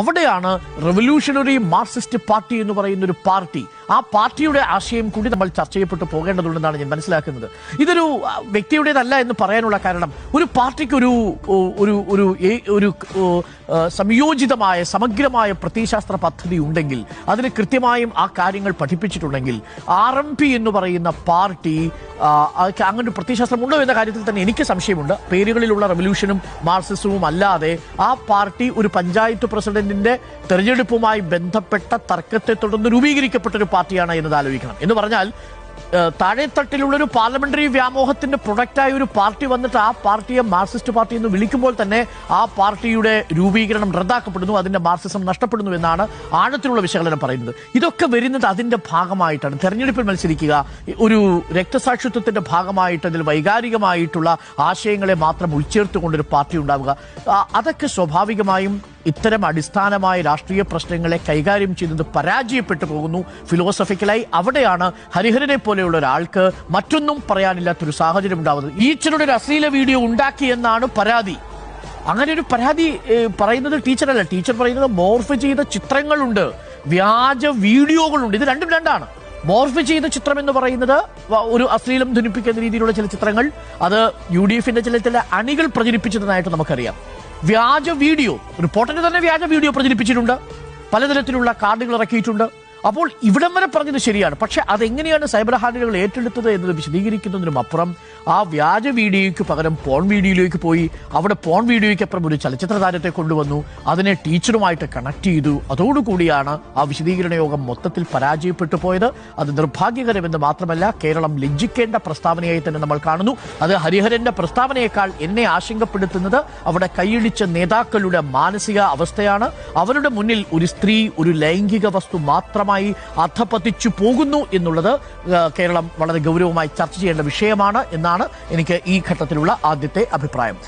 അവിടെയാണ് revolutionary Marxist party എന്ന് പറയുന്ന ഒരു പാർട്ടി ആ പാർട്ടിയുടെ ആശയം കൂടി നമ്മൾ ചർച്ച ചെയ്യപ്പെട്ടു പോകേണ്ടതുണ്ടെന്നാണ് ഞാൻ മനസ്സിലാക്കുന്നത്. ഇതൊരു വ്യക്തിയുടേതല്ല എന്ന് പറയാനുള്ള കാരണം ഒരു പാർട്ടിക്ക് ഒരു ഒരു ഒരു ഒരു സംയോജിതമായ സമഗ്രമായ പ്രത്യയശാസ്ത്ര പദ്ധതി ഉണ്ടെങ്കിൽ അതിന് കൃത്യമായും ആ കാര്യങ്ങൾ പഠിപ്പിച്ചിട്ടുണ്ടെങ്കിൽ ആർ എം പി എന്ന് പറയുന്ന പാർട്ടി അങ്ങനെ ഒരു പ്രത്യശാസ്ത്രം ഉണ്ടോ എന്ന കാര്യത്തിൽ തന്നെ എനിക്ക് സംശയമുണ്ട്. പേരുകളിലുള്ള റെവല്യൂഷനും മാർസിസവും അല്ലാതെ ആ പാർട്ടി ഒരു പഞ്ചായത്ത് പ്രസിഡന്റിന്റെ തെരഞ്ഞെടുപ്പുമായി ബന്ധപ്പെട്ട തർക്കത്തെ തുടർന്ന് രൂപീകരിക്കപ്പെട്ട ഒരു പാർട്ടിയാണ് എന്നത് ആലോചിക്കണം. എന്ന് പറഞ്ഞാൽ താഴെത്തട്ടിലുള്ളൊരു പാർലമെന്ററി വ്യാമോഹത്തിന്റെ പ്രൊഡക്റ്റായ ഒരു പാർട്ടി വന്നിട്ട് ആ പാർട്ടിയെ മാർക്സിസ്റ്റ് പാർട്ടി എന്ന് വിളിക്കുമ്പോൾ തന്നെ ആ പാർട്ടിയുടെ രൂപീകരണം റദ്ദാക്കപ്പെടുന്നു അതിന്റെ മാർക്സിസം നഷ്ടപ്പെടുന്നു എന്നാണ് ആഴത്തിലുള്ള വിശകലനം പറയുന്നത്. ഇതൊക്കെ വരുന്നത് അതിന്റെ ഭാഗമായിട്ടാണ്. തെരഞ്ഞെടുപ്പിൽ മത്സരിക്കുക ഒരു രക്തസാക്ഷിത്വത്തിന്റെ ഭാഗമായിട്ട് അതിൽ വൈകാരികമായിട്ടുള്ള ആശയങ്ങളെ മാത്രം ഉൾച്ചേർത്തുകൊണ്ടൊരു പാർട്ടി ഉണ്ടാവുക അതൊക്കെ സ്വാഭാവികമായും ഇത്തരം അടിസ്ഥാനമായ രാഷ്ട്രീയ പ്രശ്നങ്ങളെ കൈകാര്യം ചെയ്യുന്നത് പരാജയപ്പെട്ടു പോകുന്നു. ഫിലോസഫിക്കലായി അവിടെയാണ് ഹരിഹരനെ പോലെയുള്ള ഒരാൾക്ക് മറ്റൊന്നും പറയാനില്ലാത്തൊരു സാഹചര്യം ഉണ്ടാവുന്നത്. ഈച്ചറുടെ ഒരു അശ്ലീല വീഡിയോ ഉണ്ടാക്കി എന്നാണ് പരാതി. അങ്ങനെ ഒരു പരാതി പറയുന്നത് ടീച്ചറല്ല. ടീച്ചർ പറയുന്നത് മോർഫ് ചെയ്ത ചിത്രങ്ങളുണ്ട്. വ്യാജ വീഡിയോകളുണ്ട്. ഇത് രണ്ടും രണ്ടാണ്. മോർഫ് ചെയ്ത ചിത്രം എന്ന് പറയുന്നത് ഒരു അശ്ലീലം ധനിപ്പിക്കുന്ന രീതിയിലുള്ള ചില ചിത്രങ്ങൾ. അത് യു ഡി എഫിന്റെ ചില ചില അണികൾ പ്രചരിപ്പിച്ചതായിട്ട് നമുക്കറിയാം. വ്യാജ വീഡിയോ റിപ്പോർട്ടറിന് തന്നെ വ്യാജ വീഡിയോ പ്രചരിപ്പിച്ചിട്ടുണ്ട്. പലതരത്തിലുള്ള കാർഡുകൾ ഇറക്കിയിട്ടുണ്ട്. അപ്പോൾ ഇവിടം വരെ പറഞ്ഞത് ശരിയാണ്. പക്ഷെ അതെങ്ങനെയാണ് സൈബർ ഹാൻഡലുകൾ ഏറ്റെടുത്തത് എന്നത് വിശദീകരിക്കുന്നതിനും അപ്പുറം ആ വ്യാജ വീഡിയോയ്ക്ക് പകരം പോൺ വീഡിയോയിലേക്ക് പോയി അവിടെ പോൺ വീഡിയോയ്ക്ക് അപ്പുറം ഒരു ചലച്ചിത്ര താരത്തെ കൊണ്ടുവന്നു. അതിനെ ടീച്ചറുമായിട്ട് കണക്ട് ചെയ്തു. അതോടുകൂടിയാണ് ആ വിശദീകരണ യോഗം മൊത്തത്തിൽ പരാജയപ്പെട്ടു പോയത്. അത് നിർഭാഗ്യകരമെന്ന് മാത്രമല്ല കേരളം ലജ്ജിക്കേണ്ട പ്രസ്താവനയായി തന്നെ നമ്മൾ കാണുന്നു. അത് ഹരിഹരന്റെ പ്രസ്താവനയേക്കാൾ എന്നെ ആശങ്കപ്പെടുത്തുന്നത് അവിടെ കൈയിടിച്ച നേതാക്കളുടെ മാനസിക അവസ്ഥയാണ് അവരുടെ മുന്നിൽ ഒരു സ്ത്രീ ഒരു ലൈംഗിക വസ്തു മാത്രമായി അധപ്പതിച്ചു പോകുന്നു എന്നുള്ളത് കേരളം വളരെ ഗൗരവമായി ചർച്ച ചെയ്യേണ്ട വിഷയമാണ് എന്നാണ് എനിക്ക് ഈ ഘട്ടത്തിലുള്ള ആദ്യത്തെ അഭിപ്രായം.